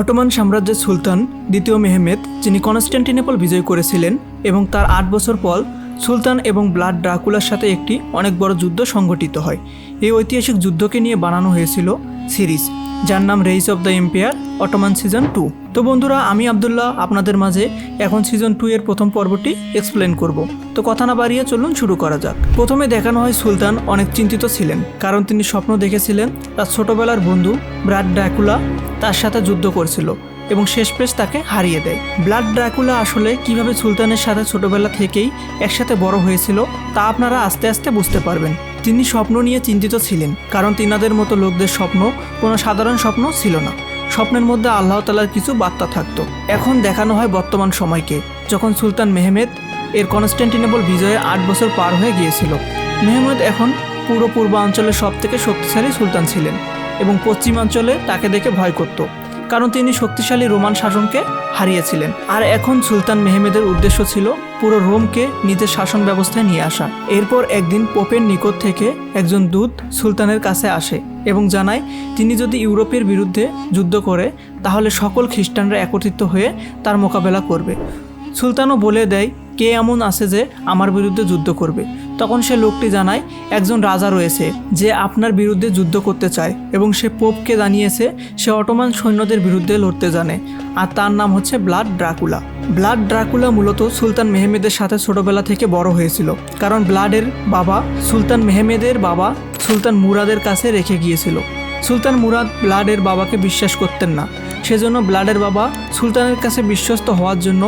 Ottoman সাম্রাজ্যের সুলতান দ্বিতীয় Mehmed, যিনি কনস্ট্যান্টিনেপল বিজয় করেছিলেন এবং তার আট বছর পর সুলতান এবং ব্লাড ড্রাকুলার সাথে একটি অনেক বড় যুদ্ধ সংঘটিত হয়। এই ঐতিহাসিক যুদ্ধকে নিয়ে বানানো হয়েছিল সিরিজ। যার নাম rise of the empire Ottoman season two তো বন্ধুরা, আমি আবদুল্লাহ, আপনাদের মাঝে এখন সিজন টু এর প্রথম পর্বটি এক্সপ্লেন করব। তো কথা না বাড়িয়ে চলুন শুরু করা যাক। প্রথমে দেখানো হয় সুলতান অনেক চিন্তিত ছিলেন, কারণ তিনি স্বপ্ন দেখেছিলেন তার ছোটবেলার বন্ধু ব্রাড ড্রাকুলা তার সাথে যুদ্ধ করছিল। এবং শেষ পেশ তাকে হারিয়ে দেয়। ব্লাড ড্রাকুলা আসলে কীভাবে সুলতানের সাথে ছোটবেলা থেকেই একসাথে বড় হয়েছিল, তা আপনারা আস্তে আস্তে বুঝতে পারবেন। তিনি স্বপ্ন নিয়ে চিন্তিত ছিলেন, কারণ তিনাদের মতো লোকদের স্বপ্ন কোনো সাধারণ স্বপ্ন ছিল না। স্বপ্নের মধ্যে আল্লাহ তালার কিছু বার্তা থাকতো। এখন দেখানো হয় বর্তমান সময়কে, যখন সুলতান মেহমেদ এর কনস্ট্যান্টিনেবল বিজয়ে আট বছর পার হয়ে গিয়েছিল। মেহমেদ এখন পুরো পূর্বাঞ্চলের সব থেকে শক্তিশালী সুলতান ছিলেন এবং পশ্চিমাঞ্চলে তাকে দেখে ভয় করত। কারণ তিনি শক্তিশালী রোমান শাসনকে হারিয়েছিলেন। আর এখন সুলতান মেহমেদের উদ্দেশ্য ছিল পুরো রোমকে নিজের শাসন ব্যবস্থায় নিয়ে আসা। এরপর একদিন পোপের নিকট থেকে একজন দূত সুলতানের কাছে আসে এবং জানায়, তিনি যদি ইউরোপের বিরুদ্ধে যুদ্ধ করে, তাহলে সকল খ্রিস্টানরা একত্রিত হয়ে তার মোকাবেলা করবে। সুলতানও বলে দেয়, কে এমন আছে যে আমার বিরুদ্ধে যুদ্ধ করবে? তখন সে লোকটি জানায়, একজন রাজা রয়েছে যে আপনার বিরুদ্ধে যুদ্ধ করতে চায় এবং সে পোপকে জানিয়েছে সে অটোমান সৈন্যদের বিরুদ্ধে লড়তে জানে আর তার নাম হচ্ছে ব্লাড ড্রাকুলা। ব্লাড ড্রাকুলা মূলত সুলতান মেহমেদের সাথে ছোটবেলা থেকে বড় হয়েছিল কারণ ব্লাডের বাবা সুলতান মেহমেদের বাবা সুলতান মুরাদের কাছে রেখে গিয়েছিল। সুলতান মুরাদ ব্লাডের বাবাকে বিশ্বাস করতেন না। সেজন্য ব্লাডের বাবা সুলতানের কাছে বিশ্বস্ত হওয়ার জন্য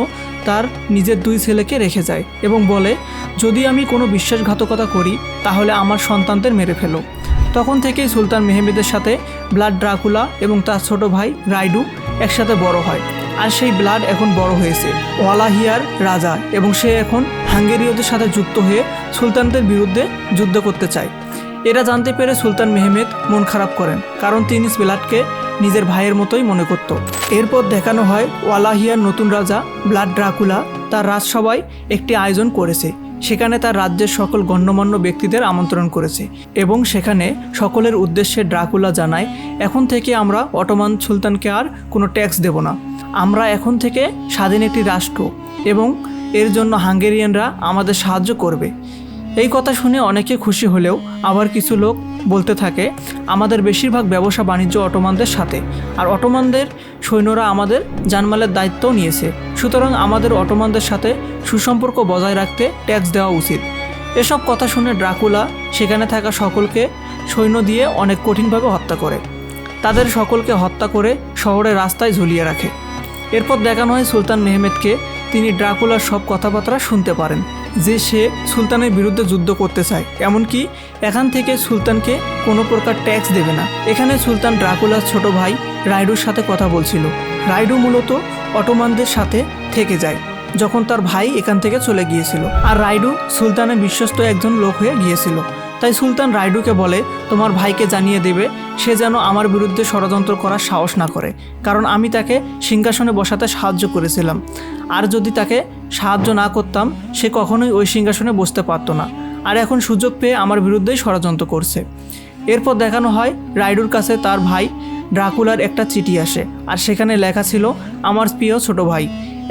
তার নিজের দুই ছেলেকে রেখে যায় এবং বলে, যদি আমি কোনো বিশ্বাসঘাতকতা করি, তাহলে আমার সন্তানদের মেরে ফেলো। তখন থেকেই সুলতান মেহমেদের সাথে ব্লাড ড্রাকুলা এবং তার ছোট ভাই রাইডু একসাথে বড় হয়। আর সেই ব্লাড এখন বড় হয়েছে। ওয়ালাহিয়ার রাজা এবং সে এখন হাঙ্গেরীয়দের সাথে যুক্ত হয়ে সুলতানদের বিরুদ্ধে যুদ্ধ করতে চায়। এরা জানতে পেরে সুলতান মেহমেদ মন খারাপ করেন, কারণ তিনি ব্লাডকে নিজের ভাইয়ের মতোই মনে করত। এরপর দেখানো হয় ওয়ালাহিয়ার নতুন রাজা ব্লাড ড্রাকুলা তার রাজসভায় একটি আয়োজন করেছে। সেখানে তার রাজ্যের সকল গণ্যমান্য ব্যক্তিদের আমন্ত্রণ করেছে এবং সেখানে সকলের উদ্দেশ্যে ড্রাকুলা জানায়, এখন থেকে আমরা অটোমান সুলতানকে আর কোনো ট্যাক্স দেব না। আমরা এখন থেকে স্বাধীন একটি রাষ্ট্র এবং এর জন্য হাঙ্গেরিয়ানরা আমাদের সাহায্য করবে। এই কথা শুনে অনেকে খুশি হলেও আবার কিছু লোক বলতে থাকে, আমাদের বেশিরভাগ ব্যবসা বাণিজ্য অটোমানদের সাথে, আর অটোমানদের সৈন্যরা আমাদের জানমালের দায়িত্বও নিয়েছে। সুতরাং আমাদের অটোমানদের সাথে সুসম্পর্ক বজায় রাখতে ট্যাক্স দেওয়া উচিত। এসব কথা শুনে ড্রাকুলা সেখানে থাকা সকলকে সৈন্য দিয়ে অনেক কঠিনভাবে হত্যা করে। তাদের সকলকে হত্যা করে শহরের রাস্তায় ঝুলিয়ে রাখে। এরপর দেখানো হয় সুলতান মেহমেদকে তিনি ড্রাকুলার সব কথাবার্তা শুনতে পারেন। যে সে সুলতানের বিরুদ্ধে যুদ্ধ করতে চায়, এমনকি এখান থেকে সুলতানকে কোনো প্রকার ট্যাক্স দেবে না। এখানে সুলতান ড্রাকুলার ছোট ভাই রাইডুর সাথে কথা বলছিল। রাইডু মূলত অটোমানদের সাথে থেকে যায়, যখন তার ভাই এখান থেকে চলে গিয়েছিল। আর রাইডু সুলতানের বিশ্বস্ত একজন লোক হয়ে গিয়েছিল। তাই সুলতান রাইডুকে বলে, তোমার ভাইকে জানিয়ে দেবে সে যেন আমার বিরুদ্ধে ষড়যন্ত্র করার সাহস না করে, কারণ আমি তাকে সিংহাসনে বসাতে সাহায্য করেছিলাম। আর যদি তাকে সাহায্য না করতাম, সে কখনোই ওই সিংহাসনে বসতে পারতো না। আর এখন সুযোগ পেয়ে আমার বিরুদ্ধেই ষড়যন্ত্র করছে। এরপর দেখানো হয় রাইডুর কাছে তার ভাই ড্রাকুলার একটা চিঠি আসে, আর সেখানে লেখা ছিল, আমার প্রিয় ছোট ভাই,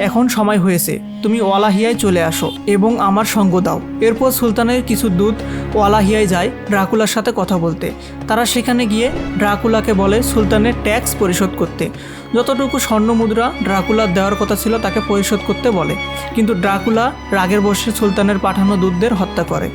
এখন সময় হয়েছে, তুমি ওয়ালাহিয়ায় চলে আসো এবং আমার সঙ্গ দাও। এরপর সুলতানের কিছু দূত ওয়ালাহিয়ায় যায় ড্রাকুলার সাথে কথা বলতে। তারা সেখানে গিয়ে ড্রাকুলাকে বলে সুলতানের ট্যাক্স পরিশোধ করতে। যতটুকু স্বর্ণ মুদ্রা ড্রাকুলার দেওয়ার কথা ছিল, তাকে পরিশোধ করতে বলে। কিন্তু ড্রাকুলা রাগের বসে সুলতানের পাঠানো দূতদের হত্যা করে।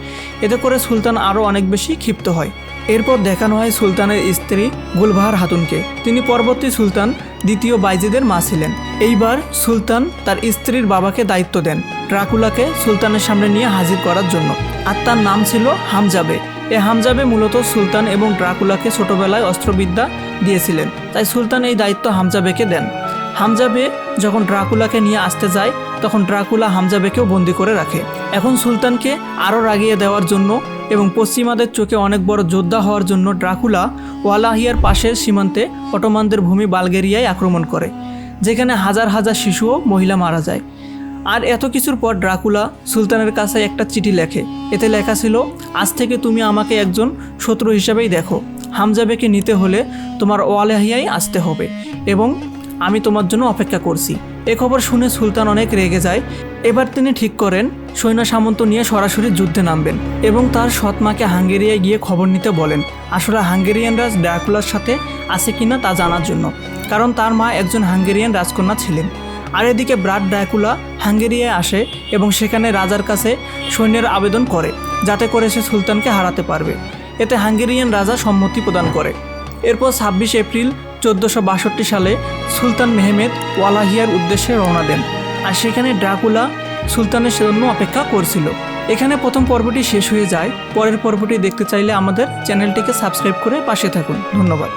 এতে করে সুলতান আরও অনেক বেশি ক্ষিপ্ত হয়। এরপর দেখানো হয় সুলতানের স্ত্রী গুলবাহার হাতুনকে। তিনি পরবর্তী সুলতান দ্বিতীয় বাইজিদের মা ছিলেন। এইবার সুলতান তার স্ত্রীর বাবাকে দায়িত্ব দেন, ড্রাকুলাকে সুলতানের সামনে নিয়ে হাজির করার জন্য। আর তার নাম ছিল হামজাবে। এ হামজাবে মূলত সুলতান এবং ড্রাকুলাকে ছোটবেলায় অস্ত্রবিদ্যা দিয়েছিলেন, তাই সুলতান এই দায়িত্ব হামজাবেকে দেন। হামজাবে যখন ড্রাকুলাকে নিয়ে আসতে যায়, তখন ড্রাকুলা হামজাবেকেও বন্দি করে রাখে। এখন সুলতানকে আরও রাগিয়ে দেওয়ার জন্য এবং পশ্চিমাদের চোখে অনেক বড় যোদ্ধা হওয়ার জন্য ড্রাকুলা ওয়ালাহিয়ার পাশের সীমান্তে অটোমানদের ভূমি বালগেরিয়ায় আক্রমণ করে, যেখানে হাজার হাজার শিশু ও মহিলা মারা যায়। আর এত কিছুর পর ড্রাকুলা সুলতানের কাছে একটা চিঠি লেখে। এতে লেখা ছিল, আজ থেকে তুমি আমাকে একজন শত্রু হিসাবেই দেখো। হামজাবেকে নিতে হলে তোমার ওয়ালাহিয়ায় আসতে হবে এবং আমি তোমার জন্য অপেক্ষা করছি। এ খবর শুনে সুলতান অনেক রেগে যায়। এবার তিনি ঠিক করেন, সৈন্য সামন্ত নিয়ে সরাসরি যুদ্ধে নামবেন এবং তার সৎ মাকে হাঙ্গেরিয়ায় গিয়ে খবর নিতে বলেন। আসলে হাঙ্গেরিয়ান রাজ ড্রাকুলার সাথে আছে কিনা তা জানার জন্য, কারণ তার মা একজন হাঙ্গেরিয়ান রাজকন্যা ছিলেন। আর এদিকে ব্রাড ড্রাকুলা হাঙ্গেরিয়ায় আসে এবং সেখানে রাজার কাছে সৈন্যের আবেদন করে, যাতে করে সে সুলতানকে হারাতে পারবে। এতে হাঙ্গেরিয়ান রাজা সম্মতি প্রদান করে। এরপর ছাব্বিশ এপ্রিল চোদ্দোশো বাষট্টি সালে সুলতান মেহমেদ ওয়ালাহিয়ার উদ্দেশ্যে রওনা দেন আর সেখানে ড্রাকুলা সুলতানের জন্য অপেক্ষা করছিল। এখানে প্রথম পর্বটি শেষ হয়ে যায়। পরের পর্বটি দেখতে চাইলে আমাদের চ্যানেলটিকে সাবস্ক্রাইব করে পাশে থাকুন। ধন্যবাদ।